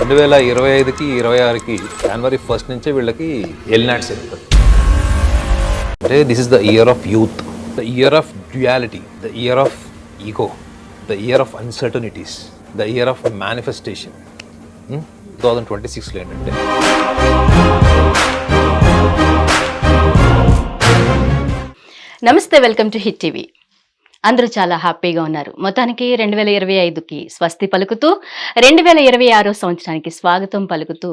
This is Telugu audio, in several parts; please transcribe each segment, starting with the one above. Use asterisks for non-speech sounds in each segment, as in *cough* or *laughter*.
రెండు వేల ఇరవై ఐదుకి ఇరవై ఆరుకి జనవరి ఫస్ట్ నుంచే వీళ్ళకి ఎల్నాట్ జరుగుతుంది అంటే this is the year of youth the year of duality the year of ego the year of uncertainties the year of manifestation two thousand twenty సిక్స్లో ఏంటంటే. నమస్తే వెల్కమ్ టు హిట్ టీవీ. అందరూ చాలా హ్యాపీగా ఉన్నారు. మొత్తానికి రెండు వేల ఇరవై ఐదుకి స్వస్తి పలుకుతూ రెండు వేల ఇరవై ఆరో సంవత్సరానికి స్వాగతం పలుకుతూ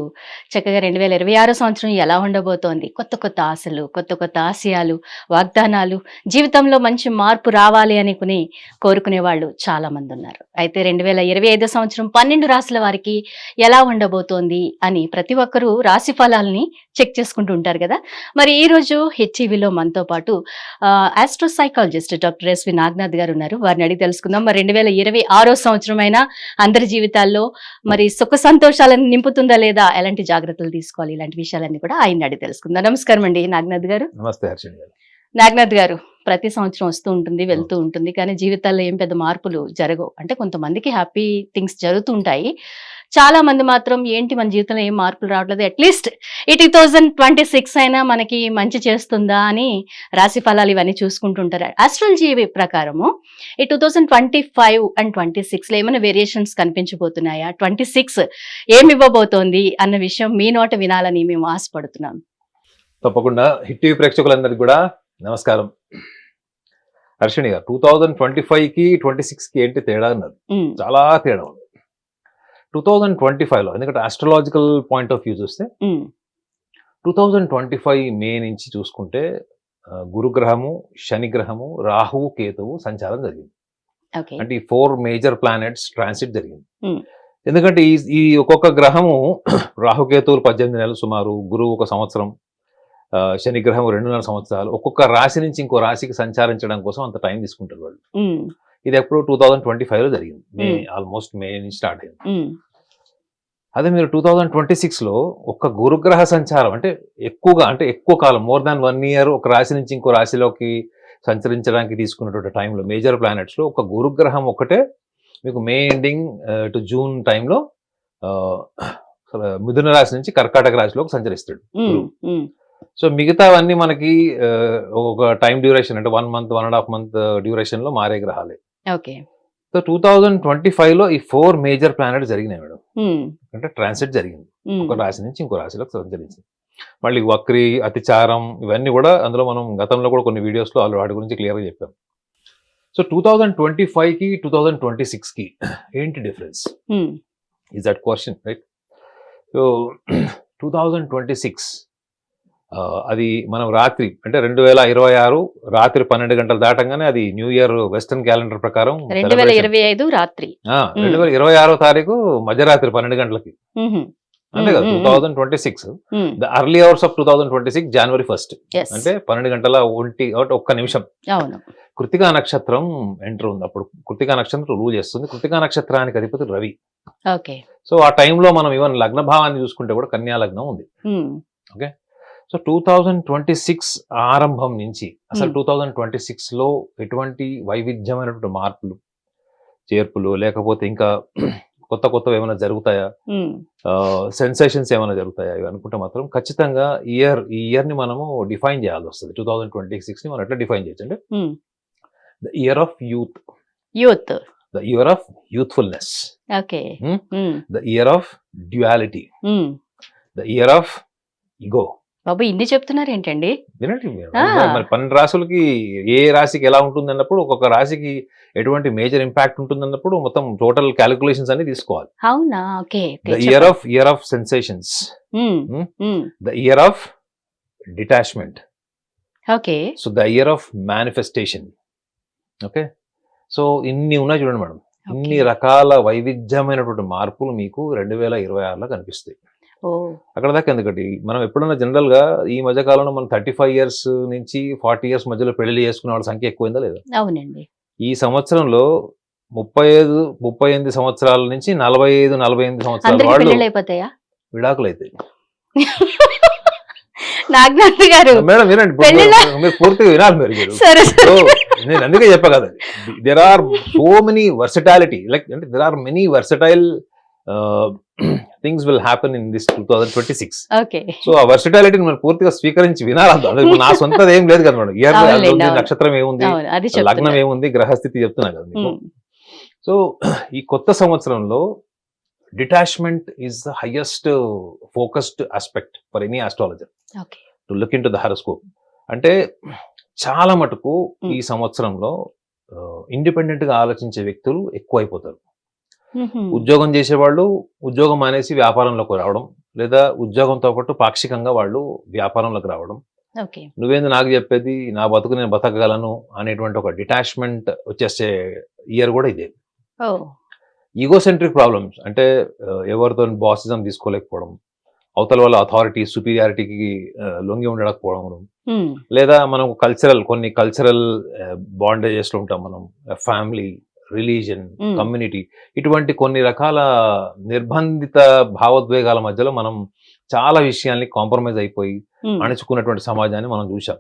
చక్కగా రెండు వేల ఇరవై ఆరో సంవత్సరం ఎలా ఉండబోతోంది? కొత్త కొత్త ఆశలు కొత్త కొత్త ఆశయాలు వాగ్దానాలు జీవితంలో మంచి మార్పు రావాలి అనుకుని కోరుకునే వాళ్ళు చాలా మంది ఉన్నారు. అయితే రెండు వేల ఇరవై ఐదో సంవత్సరం పన్నెండు రాసుల వారికి ఎలా ఉండబోతోంది అని ప్రతి ఒక్కరూ రాశి ఫలాల్ని చెక్ చేసుకుంటూ ఉంటారు కదా. మరి ఈ రోజు మనతో పాటు astro psychologist doctor SV Naganath గారు ఉన్నారు. వారిని అడిగి తెలుసుకుందాం. మరి రెండు వేల ఇరవై ఆరో సంవత్సరం అయినా అందరి జీవితాల్లో మరి సుఖ సంతోషాలను నింపుతుందా లేదా ఎలాంటి జాగ్రత్తలు తీసుకోవాలి? ఇలాంటి విషయాలన్నీ కూడా ఆయన అడిగి తెలుసుకుందాం. నమస్కారం అండి నాగనాథ్ గారు. నమస్తే నాగనాథ్ గారు ప్రతి సంవత్సరం వస్తూ ఉంటుంది వెళ్తూ ఉంటుంది. కానీ జీవితాల్లో ఏం పెద్ద మార్పులు జరగవు. అంటే కొంతమందికి హ్యాపీ థింగ్స్ జరుగుతూ ఉంటాయి. చాలా మంది మాత్రం ఏంటి మన జీవితంలో ఏం మార్పులు రావట్లేదు. అట్లీస్ట్ ఈ టూ థౌజండ్ ట్వంటీ సిక్స్ అయినా మనకి మంచి చేస్తుందా అని రాశి ఫలాలు ఇవన్నీ చూసుకుంటుంటారు. ఆస్ట్రాలజీ ప్రకారము ఈ two thousand twenty five and twenty సిక్స్లో ఏమైనా వేరియేషన్స్ కనిపించబోతున్నాయా? ట్వంటీ సిక్స్ ఏమి ఇవ్వబోతోంది అన్న విషయం మీ నోట వినాలని మేము ఆశపడుతున్నాం. తప్పకుండా హిట్ టీవీ ప్రేక్షకులందరికీ కూడా నమస్కారం. హర్షణి గారు టూ థౌజండ్ ట్వంటీ ఫైవ్కి ట్వంటీ సిక్స్కి ఏంటి తేడా అన్నది ఉమ్, చాలా తేడా ఉంది. టూ థౌజండ్ ట్వంటీ ఫైవ్లో ఎందుకంటే ఆస్ట్రలాజికల్ పాయింట్ ఆఫ్ వ్యూ చూస్తే two thousand twenty five May నుంచి చూసుకుంటే గురుగ్రహము శనిగ్రహము రాహువు కేతువు సంచారం జరిగింది. అంటే ఈ ఫోర్ మేజర్ ప్లానెట్స్ ట్రాన్సిట్ జరిగింది. ఎందుకంటే ఈ ఈ ఒక్కొక్క గ్రహము *clears throat* రాహుకేతువులు పద్దెనిమిది నెలలు సుమారు గురువు ఒక సంవత్సరం శనిగ్రహం రెండున్నర సంవత్సరాలు ఒక్కొక్క రాశి నుంచి ఇంకో రాశికి సంచారించడం కోసం అంత టైం తీసుకుంటారు వాళ్ళు. ఇది ఎప్పుడు టూ థౌజండ్ ట్వంటీ ఫైవ్లో జరిగింది. మే. ఆల్మోస్ట్ మే నుంచి స్టార్ట్ అయింది. అదే మీరు టూ థౌజండ్ ట్వంటీ సిక్స్లో ఒక్క గురుగ్రహ సంచారం అంటే ఎక్కువగా అంటే ఎక్కువ కాలం మోర్ దాన్ వన్ ఇయర్ ఒక రాశి నుంచి ఇంకో రాశిలోకి సంచరించడానికి తీసుకున్నటువంటి టైంలో మేజర్ ప్లానెట్స్లో ఒక గురుగ్రహం ఒకటే మీకు మే ఎండింగ్ టు జూన్ టైంలో మిథున రాశి నుంచి కర్కాటక రాశిలోకి సంచరిస్తాడు సో మిగతావన్నీ మనకి ఒక టైం డ్యూరేషన్ అంటే one month one and half month డ్యూరేషన్లో మారే గ్రహాలే. Okay. So two thousand twenty ఫైవ్లో ఈ ఫోర్ మేజర్ ప్లానెట్స్ జరిగినాయి మేడం. అంటే ట్రాన్సిట్ జరిగింది. ఒక రాశి నుంచి ఇంకో రాశిలోకి సంచరించింది. మళ్ళీ వక్రి అతిచారం ఇవన్నీ కూడా అందులో మనం గతంలో కూడా కొన్ని వీడియోస్లో వాళ్ళు వాటి గురించి క్లియర్గా చెప్పాం. సో టూ థౌజండ్ ట్వంటీ ఫైవ్కి టూ థౌజండ్ ట్వంటీ సిక్స్కి ఏంటి difference? Is that question right so two thousand twenty six అది మనం రాత్రి అంటే రెండు వేల ఇరవై ఆరు రాత్రి పన్నెండు గంటలు దాటంగానే అది న్యూ ఇయర్ వెస్టర్న్ క్యాలెండర్ ప్రకారం రెండు వేల ఇరవై ఐదు రాత్రి. రెండు వేల ఇరవై ఆరో తారీఖు మధ్యరాత్రి పన్నెండు గంటలకి. అంతే కదా two. Thousand twenty six. The early hours of two thousand twenty six January first. అంటే పన్నెండు గంటల ఒంటి ఒక్క నిమిషం. కృతికా నక్షత్రం ఎంటర్ ఉంది. అప్పుడు కృతికా నక్షత్రం రూల్ చేస్తుంది. కృతికా నక్షత్రానికి అధిపతి రవి. ఓకే. సో ఆ టైంలో మనం ఈవెన్ లగ్న భావాన్ని చూసుకుంటే కూడా కన్యా లగ్నం ఉంది ఉమ్, so two thousand twenty six ఆరంభం నుంచి అసలు Hmm. టూ థౌజండ్ ట్వంటీ సిక్స్లో ఎటువంటి వైవిధ్యమైనటువంటి మార్పులు చేర్పులు లేకపోతే ఇంకా కొత్త కొత్తవి ఏమైనా జరుగుతాయా? సెన్సేషన్స్ ఏమైనా జరుగుతాయా? ఇవి అనుకుంటే మాత్రం ఖచ్చితంగా ఇయర్ ఈ ఇయర్ని మనము డిఫైన్ చేయాల్సి వస్తుంది. టూ థౌసండ్ ట్వంటీ సిక్స్ని మనం ఎట్లా డిఫైన్ చేయొచ్చు అంటే. The year of youth youth the year of youthfulness okay Hmm? The year of duality. The year of ego బాబు ఇన్ని చెప్తున్నారు ఏంటండి వినండి. మీరు. పన్నెండు రాసులకి ఏ రాశికి ఎలా ఉంటుంది అన్నప్పుడు ఒక్కొక్క రాశికి ఎటువంటి మేజర్ ఇంపాక్ట్ ఉంటుంది అన్నప్పుడు మొత్తం టోటల్ క్యాలిక్యులేషన్స్ అన్ని తీసుకోవాలి. అవునా? Okay the year of year of sensations? The year of detachment. Okay. So the year of manifestation. Okay? So ఇన్ని ఉన్నాయి చూడండి మేడం. ఇన్ని రకాల వైవిధ్యమైనటువంటి మార్పులు మీకు రెండు వేల ఇరవై ఆరులో కనిపిస్తాయి. అక్కడ దాకా ఎందుకంటే మనం ఎప్పుడన్నా జనరల్గా ఈ మధ్య కాలంలో మనం థర్టీ ఫైవ్ ఇయర్స్ నుంచి ఫార్టీ ఇయర్స్ మధ్యలో పెళ్ళి చేసుకునే వాళ్ళ సంఖ్య ఎక్కువైందా లేదా? అవునండి. ఈ సంవత్సరంలో ముప్పై ఐదు ముప్పై ఎనిమిది సంవత్సరాల నుంచి నలభై ఐదు నలభై ఎనిమిది సంవత్సరాల వాళ్ళు విడాకులు అయితే *laughs* నాగనాథ్ గారు మేడం వినండి మీరు- పూర్తిగా వినాలి మీరు. సరే నేను అందుకే చెప్పా కదా there are so many versatility like అంటే there are many versatile things will happen in this two thousand twenty six okay so ఆ వర్సటాలిటీని మనం పూర్తిగా స్వీకరించి ఇప్పుడు నా సొంతది ఏం లేదు కదా మేడం. ఇయర్. నక్షత్రం ఏముంది లగ్నం ఏముంది గ్రహస్థితి చెప్తున్నా కదా మీకు. ఉమ్, సో ఈ కొత్త సంవత్సరంలో detachment is the highest focused aspect for any astrologer to look in to the horoscope అంటే చాలా మటుకు Mm. ఈ సంవత్సరంలో ఇండిపెండెంట్గా ఆలోచించే వ్యక్తులు ఎక్కువైపోతారు. ఉద్యోగం చేసేవాళ్ళు ఉద్యోగం మానేసి వ్యాపారంలోకి రావడం లేదా ఉద్యోగంతో పాటు పాక్షికంగా వాళ్ళు వ్యాపారంలోకి రావడం. నువ్వేంది నాకు చెప్పేది నా బతుకు నేను బతకగలను అనేటువంటి ఒక డిటాచ్మెంట్ వచ్చేసే ఇయర్ కూడా ఇదే. ఈగోసెంట్రిక్ ప్రాబ్లమ్స్ అంటే ఎవరితో బాసిజం తీసుకోలేకపోవడం అవతల వాళ్ళ అథారిటీ సుపీరియారిటీకి లొంగి ఉండకపోవడం లేదా మనం కల్చరల్ కొన్ని కల్చరల్ బాండేజెస్లో ఉంటాం మనం ఫ్యామిలీ రిలీజన్. కమ్యూనిటీ ఇటువంటి కొన్ని రకాల నిర్బంధిత భావోద్వేగాల మధ్యలో మనం చాలా విషయాల్ని కాంప్రమైజ్ అయిపోయి అణుచుకున్నటువంటి సమాజాన్ని మనం చూసాం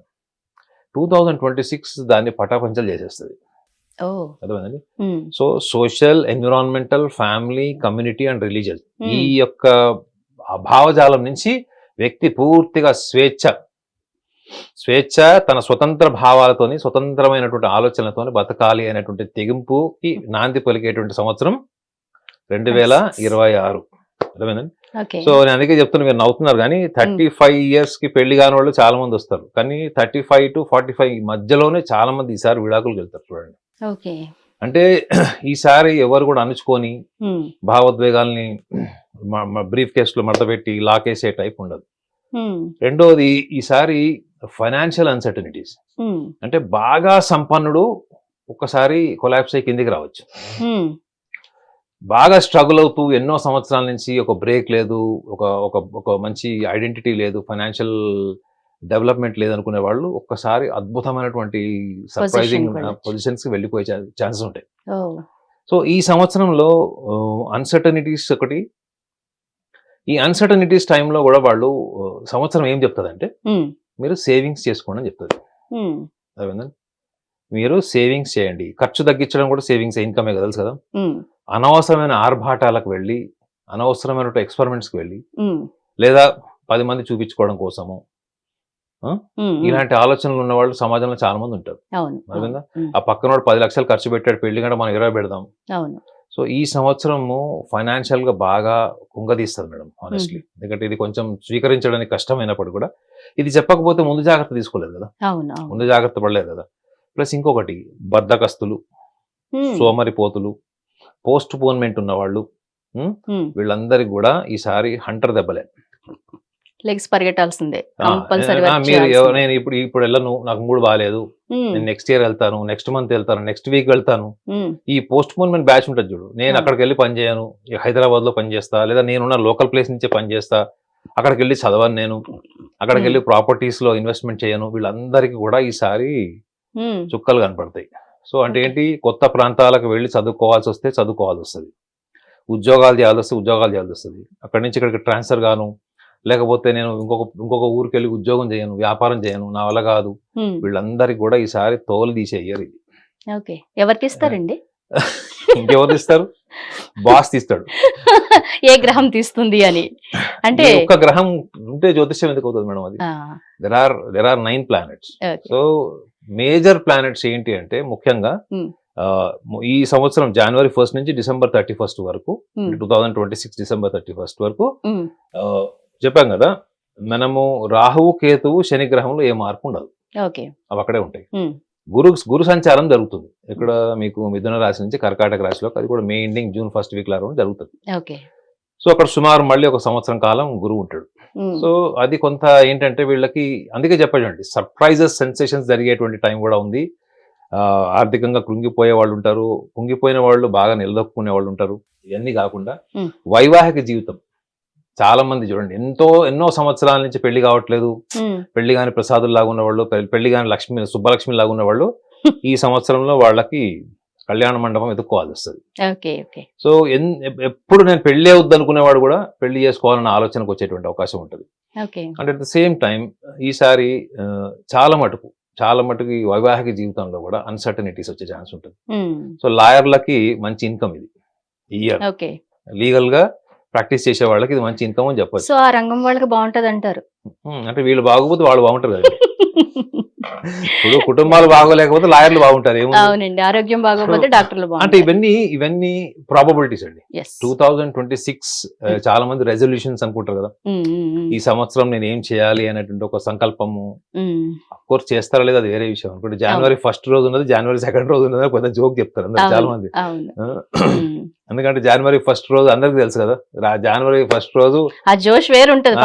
టూ థౌజండ్ ట్వంటీ సిక్స్ దాన్ని పటాపంచలు చేసేస్తుంది. అర్థమైందండి? So social environmental family community and religious. ఈ యొక్క భావజాలం నుంచి వ్యక్తి పూర్తిగా స్వేచ్ఛ స్వేచ్ఛ తన స్వతంత్ర భావాలతోని స్వతంత్రమైనటువంటి ఆలోచనలతోని బతకాలి అనేటువంటి తెగింపుకి నాంది పలికేటువంటి సంవత్సరం రెండు వేల ఇరవై ఆరు. అర్థమైందండి? సో నేను అందుకే చెప్తున్నా మీరు నవ్వుతున్నారు కానీ థర్టీ ఫైవ్ ఇయర్స్కి పెళ్ళి కాని వాళ్ళు చాలా మంది వస్తారు. కానీ thirty five to forty five మధ్యలోనే చాలా మంది ఈసారి విడాకులకు వెళ్తారు చూడండి. అంటే *clears throat* ఈసారి ఎవరు కూడా అణుచుకొని ఉమ్, భావోద్వేగాల్ని బ్రీఫ్ కేసులో మడతపెట్టి లాకేసే టైప్ ఉండదు. ఉమ్, రెండోది ఈసారి ఫైనాన్షియల్ అన్సర్టనిటీస్ ఉమ్, అంటే బాగా సంపన్నుడు ఒక్కసారి కొలాప్స్ అయ్యి కిందికి రావచ్చు. ఉమ్, బాగా స్ట్రగుల్ అవుతూ ఎన్నో సంవత్సరాల నుంచి ఒక బ్రేక్ లేదు ఒక ఒక ఒక మంచి ఐడెంటిటీ లేదు ఫైనాన్షియల్ డెవలప్మెంట్ లేదనుకునే వాళ్ళు ఒక్కసారి అద్భుతమైనటువంటి సర్ప్రైజింగ్ Position కి వెళ్ళొచ్చు. పొజిషన్స్కి వెళ్ళిపోయే ఛాన్సెస్ ఉంటాయి. సో ఈ సంవత్సరంలో అన్సర్టనిటీస్ ఒకటి ఈ అన్సర్టనిటీస్ టైంలో కూడా వాళ్ళు ఆ, సంవత్సరం ఏం చెప్తుందంటే ఉమ్, మీరు సేవింగ్స్ చేసుకోండి అని చెప్తుంది మీరు సేవింగ్స్ చేయండి. ఖర్చు తగ్గించడం కూడా సేవింగ్స్ ఇన్కమే కదా తెలుసు కదా? అనవసరమైన ఆర్భాటాలకు వెళ్ళి అనవసరమైన ఎక్స్పెరిమెంట్స్కి వెళ్ళి ఉమ్, లేదా పది మంది చూపించుకోవడం కోసము ఇలాంటి ఆలోచనలు ఉన్న వాళ్ళు సమాజంలో చాలా మంది ఉంటారు. అర్థమైందా? ఆ పక్కనోడు పది లక్షలు ఖర్చు పెట్టాడు పెళ్ళి కంటే మనం ఇరవై పెడదాం. సో ఈ సంవత్సరము ఫైనాన్షియల్గా బాగా కుంగదీస్తుంది మేడం ఆనెస్ట్లీ ఎందుకంటే ఇది కొంచెం స్వీకరించడానికి కష్టమైనప్పుడు కూడా ఇది చెప్పకపోతే ముందు జాగ్రత్త తీసుకోలేదు కదా. ముందు జాగ్రత్త పడలేదు కదా. ప్లస్ ఇంకొకటి బద్దకస్తులు ఉమ్, సోమరిపోతులు పోస్ట్ పోన్మెంట్ ఉన్న వాళ్ళు వీళ్ళందరికీ కూడా ఈసారి హంటర్ దెబ్బలే. లెగ్స్ పరిగెట్టాల్సిందే. మీరు నేను ఇప్పుడు ఇప్పుడు వెళ్ళను నాకు మూడు బాగాలేదు. నేను నెక్స్ట్ ఇయర్ వెళ్తాను నెక్స్ట్ మంత్ వెళ్తాను నెక్స్ట్ వీక్ వెళ్తాను. ఈ పోస్ట్ పోన్మెంట్ బ్యాచ్ ఉంటుంది చూడు. నేను. అక్కడికి వెళ్ళి పని చేయను హైదరాబాద్లో పని చేస్తా లేదా నేనున్న లోకల్ ప్లేస్ నుంచే పని చేస్తా అక్కడికి వెళ్ళి చదవను నేను. అక్కడికి వెళ్ళి ప్రాపర్టీస్లో ఇన్వెస్ట్మెంట్ చేయను. వీళ్ళందరికీ కూడా ఈసారి చుక్కలు కనపడతాయి. సో అంటే. ఏంటి? కొత్త ప్రాంతాలకు వెళ్ళి చదువుకోవాల్సి వస్తే చదువుకోవాల్సి వస్తుంది. ఉద్యోగాలు చేయాల్సి వస్తే ఉద్యోగాలు చేయాల్సి వస్తుంది. అక్కడి నుంచి ఇక్కడికి ట్రాన్స్ఫర్ గాను లేకపోతే నేను ఇంకొక ఇంకొక ఊరికి వెళ్ళి ఉద్యోగం చేయను వ్యాపారం చేయను నా వల్ల కాదు. వీళ్ళందరికీ కూడా ఈసారి తోలు తీసే ఇయర్ ఇది. ఓకే. ఎవరు తీస్తారండి *laughs* ఇంకెవరు తీస్తారు? బాస్ తీస్తాడు. ఏ గ్రహం తీస్తుంది అని. అంటే ఈ ఒక్క గ్రహం ఉంటే జ్యోతిష్యం ఎందుకు అవుతుంది మేడం అది? There are there are nine planets. So major planets ఏంటి అంటే ముఖ్యంగా Hmm. ఈ సంవత్సరం జనవరి ఫస్ట్ నుంచి డిసెంబర్ థర్టీ ఫస్ట్ వరకు two thousand twenty six December thirty first వరకు ఆ, చెప్పాం కదా మనము రాహువు కేతువు శని గ్రహంలో ఏ మార్పు ఉండదు. ఓకే అవి అక్కడే ఉంటాయి. ఉమ్, గురు గురు సంచారం జరుగుతుంది. ఇక్కడ మీకు మిథున రాశి నుంచి కర్కాటక రాశిలోకి అది కూడా మే ఎండింగ్ జూన్ ఫస్ట్ వీక్ లాగా జరుగుతుంది. సో అక్కడ సుమారు మళ్ళీ ఒక సంవత్సరం కాలం గురువు ఉంటాడు. సో అది కొంత ఏంటంటే వీళ్ళకి అందుకే చెప్పండి సర్ప్రైజెస్ సెన్సేషన్స్ జరిగేటువంటి టైం కూడా ఉంది. ఆర్థికంగా కృంగిపోయే వాళ్ళు ఉంటారు. కుంగిపోయిన వాళ్ళు బాగా నిలదొక్కునే వాళ్ళు ఉంటారు. ఇవన్నీ కాకుండా. వైవాహిక జీవితం చాలా మంది చూడండి ఎంతో ఎన్నో సంవత్సరాల నుంచి పెళ్ళి కావట్లేదు. పెళ్ళి కాని ప్రసాదులు లాగా ఉన్నవాళ్ళు పె- పెళ్ళి కాని లక్ష్మి సుబ్బలక్ష్మి లాగా ఉన్నవాళ్ళు *laughs* ఈ సంవత్సరంలో వాళ్ళకి కళ్యాణ మండపం ఎదుర్కోవాల్సి వస్తుంది. సో ఎప్పుడు నేను పెళ్ళి అవుద్ది అనుకునేవాడు కూడా పెళ్ళి చేసుకోవాలన్న ఆలోచనకు వచ్చేటువంటి అవకాశం ఉంటుంది. అంటే అట్ ద సేమ్ టైం ఈసారి చాలా మటుకు చాలా మటుకు ఈ వైవాహిక జీవితంలో కూడా అన్సర్టనిటీస్ వచ్చే ఛాన్స్ ఉంటుంది. సో లాయర్లకి మంచి ఇన్కమ్ ఇది ఇయర్. లీగల్గా ప్రాక్టీస్ చేసే వాళ్ళకి ఇది మంచి ఇన్కమ్ అని చెప్పొచ్చు. సో ఆ రంగం వాళ్ళకి బాగుంటది అంటారు అంటే వీళ్ళు బాగోపోతే వాళ్ళు బాగుంటారు కదా *laughs* ఇప్పుడు కుటుంబాలు బాగోలేకపోతే లాయర్లు బాగుంటారు అవునండి ఆరోగ్యం బాగోకపోతే డాక్టర్లు అంటే ఇవన్నీ ఇవన్నీ ప్రాబబిలిటీస్ అండి. టూ థౌజండ్ ట్వంటీ సిక్స్ చాలా మంది రెజల్యూషన్స్ అనుకుంటారు కదా. ఈ సంవత్సరం నేను ఏం చేయాలి అనేటువంటి ఒక సంకల్పము. కోర్స్ చేస్తారా లేదా అది వేరే విషయం. అనుకుంటే జనవరి ఫస్ట్ రోజు ఉన్నది జనవరి సెకండ్ రోజు ఉన్నది కొంత జోక్ చెప్తారు అందరు చాలా మంది. *clears throat* ఎందుకంటే జనవరి ఫస్ట్ రోజు అందరికి తెలుసు కదా. జనవరి ఫస్ట్ రోజు ఆ జోష్ వేరు ఉంటది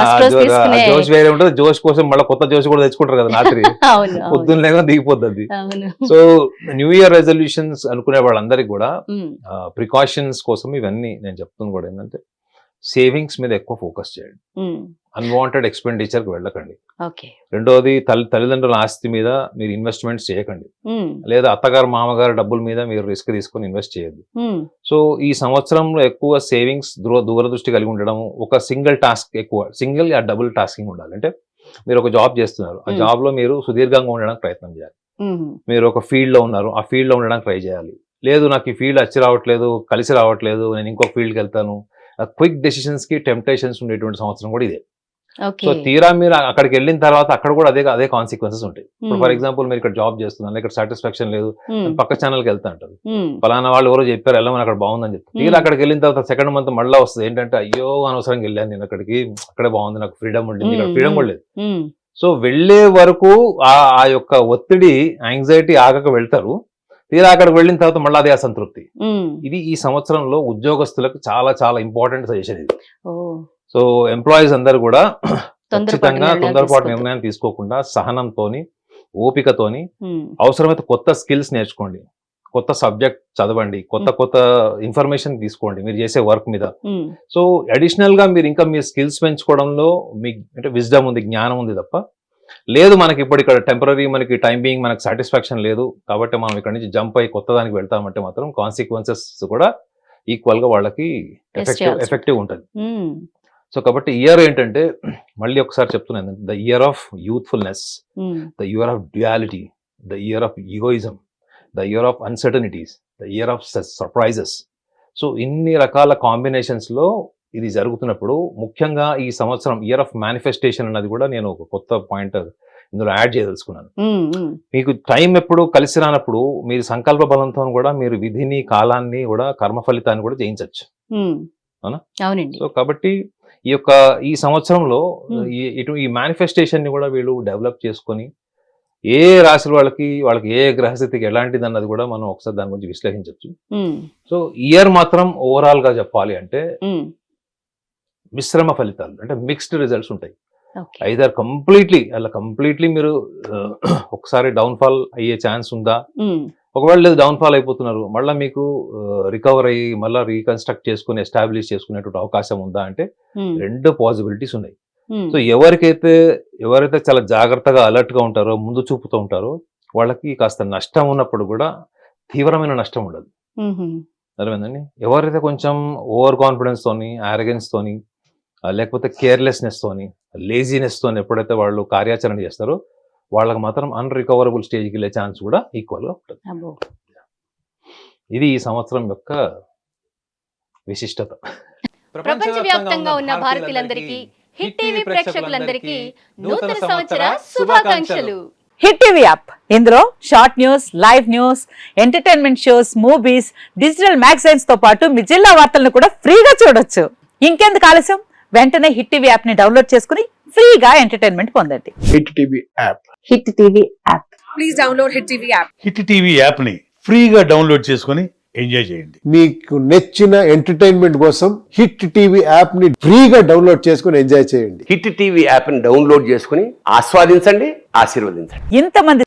జోష్ వేరే ఉంటుంది జోష్ కోసం మళ్ళీ కొత్త జోష్ కూడా తెచ్చుకుంటారు కదా రాత్రి. *laughs* పొద్దున్న లేక దిగిపోద్ది సో న్యూ ఇయర్ రెజల్యూషన్స్ అనుకునే వాళ్ళందరికీ కూడా ప్రికాషన్స్ కోసం ఇవన్నీ నేను చెప్తుంది కూడా ఏంటంటే సేవింగ్స్ మీద ఎక్కువ ఫోకస్ చేయండి. అన్వాంటెడ్ ఎక్స్పెండిచర్కి వెళ్ళకండి. రెండోది తల్లి తల్లిదండ్రుల ఆస్తి మీద మీరు ఇన్వెస్ట్మెంట్స్ చేయకండి. లేదా అత్తగారు మామగారు డబ్బుల మీద మీరు రిస్క్ తీసుకొని ఇన్వెస్ట్ చేయొద్దు. సో ఈ సంవత్సరంలో ఎక్కువ సేవింగ్స్ దూర దూరదృష్టి కలిగి ఉండడం ఒక సింగిల్ టాస్క్ ఎక్కువ సింగిల్ ఆ డబుల్ టాస్కింగ్ ఉండాలి. అంటే మీరు ఒక జాబ్ చేస్తున్నారు. ఆ. జాబ్లో మీరు సుదీర్ఘంగా ఉండడానికి ప్రయత్నం చేయాలి. మీరు ఒక ఫీల్డ్లో ఉన్నారు. ఆ ఫీల్డ్లో ఉండడానికి ట్రై చేయాలి. లేదు నాకు ఈ ఫీల్డ్ వచ్చి రావట్లేదు కలిసి రావట్లేదు నేను ఇంకొక ఫీల్డ్కి వెళ్తాను. క్విక్ డెసిషన్స్కి టెంప్టేషన్స్ ఉండేటువంటి సంవత్సరం కూడా ఇదే. సో తీరా మీరు అక్కడికి వెళ్ళిన తర్వాత అక్కడ కూడా అదే అదే కాన్సిక్వెన్సెస్ ఉంటాయి. ఫర్ ఎగ్జాంపుల్ మీరు ఇక్కడ జాబ్ చేస్తున్నారు ఇక్కడ సాటిస్ఫాక్షన్ లేదు ఉమ్, పక్క ఛానల్కి వెళ్తా అంటారు. ఉమ్, ఫలానా వాళ్ళు ఎవరో చెప్పారు వెళ్ళమని అక్కడ బాగుందని చెప్పి తీరా Hmm. అక్కడికి వెళ్ళిన తర్వాత సెకండ్ మంత్ మళ్ళీ వస్తుంది. ఏంటంటే అయ్యో అనవసరంగా వెళ్ళాను నేను అక్కడికి. అక్కడే బాగుంది నాకు ఫ్రీడమ్ ఉండింది ఇక్కడ Hmm, ఫ్రీడమ్ hmm. కూడా లేదు. ఉమ్, సో వెళ్ళే వరకు ఆ ఆ యొక్క ఒత్తిడి యాంగ్జైటీ ఆగక వెళ్తారు. తీరా అక్కడికి వెళ్ళిన తర్వాత మళ్ళీ అదే అసంతృప్తి. ఇది ఈ సంవత్సరంలో ఉద్యోగస్తులకు చాలా చాలా ఇంపార్టెంట్ సజెషన్ ఇది. సో ఎంప్లాయీస్ అందరు కూడా ఖచ్చితంగా తొందరపాటు. నిర్ణయం తీసుకోకుండా సహనంతోని ఓపికతోని అవసరమైతే కొత్త స్కిల్స్ నేర్చుకోండి. కొత్త సబ్జెక్ట్ చదవండి. కొత్త కొత్త ఇన్ఫర్మేషన్ తీసుకోండి మీరు చేసే వర్క్ మీద. సో అడిషనల్గా మీరు ఇంకా మీ స్కిల్స్ పెంచుకోవడంలో మీకు అంటే విజ్డమ్ ఉంది జ్ఞానం ఉంది తప్ప లేదు మనకి ఇప్పుడు ఇక్కడ టెంపరీ మనకి టైం బీయింగ్ మనకి సాటిస్ఫాక్షన్ లేదు కాబట్టి మనం ఇక్కడ నుంచి జంప్ అయ్యి కొత్త దానికి వెళ్తామంటే మాత్రం కాన్సిక్వెన్సెస్ కూడా ఈక్వల్గా వాళ్ళకి ఎఫెక్టివ్ ఎఫెక్టివ్ ఉంటుంది. సో కాబట్టి ఇయర్ ఏంటంటే మళ్ళీ ఒకసారి చెప్తున్నాను the year of youthfulness year of duality, the year of egoism, the year of uncertainties, the year of su- surprises. So ఇన్ని రకాల combinations లో ఇది జరుగుతున్నప్పుడు ముఖ్యంగా ఈ సంవత్సరం ఇయర్ ఆఫ్ మేనిఫెస్టేషన్ అన్నది కూడా నేను ఒక కొత్త పాయింట్ ఇందులో యాడ్ చేయదలుచుకున్నాను ఉమ్, ఉమ్, మీకు టైం ఎప్పుడు కలిసి రానప్పుడు మీరు సంకల్ప బలంతో కూడా మీరు విధిని కాలాన్ని కూడా కర్మ ఫలితాన్ని కూడా జయించవచ్చు ఉమ్. అవునా? అవునండి సో కాబట్టి ఈ యొక్క ఈ సంవత్సరంలో. ఈ ఇటు ఈ మేనిఫెస్టేషన్ని కూడా వీళ్ళు డెవలప్ చేసుకొని ఏ రాశుల వాళ్ళకి వాళ్ళకి ఏ గ్రహస్థితికి ఎలాంటిది అన్నది కూడా మనం ఒకసారి దాని గురించి విశ్లేషించవచ్చు సో ఇయర్ మాత్రం ఓవరాల్గా చెప్పాలి అంటే మిశ్రమ ఫలితాలు అంటే మిక్స్డ్ రిజల్ట్స్ ఉంటాయి. ఐదర్ కంప్లీట్లీ అలా కంప్లీట్లీ మీరు *clears throat* ఒకసారి డౌన్ఫాల్ అయ్యే ఛాన్స్ ఉందా? ఒకవేళ లేదు డౌన్ఫాల్ అయిపోతున్నారు మళ్ళీ మీకు రికవర్ అయ్యి మళ్ళీ రీకన్స్ట్రక్ట్ చేసుకుని ఎస్టాబ్లిష్ చేసుకునేటువంటి అవకాశం ఉందా అంటే రెండు పాసిబిలిటీస్ ఉన్నాయి. సో ఎవరికైతే ఎవరైతే చాలా జాగ్రత్తగా అలర్ట్గా ఉంటారో ముందు చూపుతూ ఉంటారో వాళ్ళకి కాస్త నష్టం ఉన్నప్పుడు కూడా తీవ్రమైన నష్టం ఉండదు. అర్థమైందండి? ఎవరైతే కొంచెం ఓవర్ కాన్ఫిడెన్స్ తోని arrogance తోని లేకపోతే కేర్లెస్నెస్ తోని లేజినెస్ తోని ఎప్పుడైతే వాళ్ళు కార్యాచరణ చేస్తారో వాళ్ళకి మాత్రం అన్రికవరబుల్ స్టేజ్కి వెళ్ళే ఛాన్స్ కూడా ఈక్వల్గా ఉంటుంది. ఇది ఈ సంవత్సరం యొక్క విశిష్టత. ప్రపంచవ్యాప్తంగా ఉన్న భారతీయులందరికీ హిట్ టీవీ ప్రేక్షకులందరికీ నూతన సంవత్సర శుభాకాంక్షలు. హిట్ టీవీ యాప్ ఇందులో short news live news entertainment shows movies digital మ్యాగజైన్స్తో పాటు మీ జిల్లా వార్తలను కూడా ఫ్రీగా చూడొచ్చు. ఇంకెందుకు ఆలస్యం? వెంటనే హిట్ టీవీ యాప్ని డౌన్లోడ్ చేసుకుని ఫ్రీగా ఎంటర్టైన్మెంట్ పొందండి. Hit TV app. Hit TV app. please download Hit TV app. Hit TV యాప్ని ఫ్రీగా డౌన్లోడ్ చేసుకొని ఎంజాయ్ చేయండి. మీకు నచ్చిన ఎంటర్టైన్మెంట్ కోసం హిట్ టీవీ యాప్ని ఫ్రీగా డౌన్లోడ్ చేసుకుని ఎంజాయ్ చేయండి. హిట్ టీవీ యాప్ని డౌన్లోడ్ చేసుకుని ఆస్వాదించండి ఆశీర్వదించండి. ఇంతమంది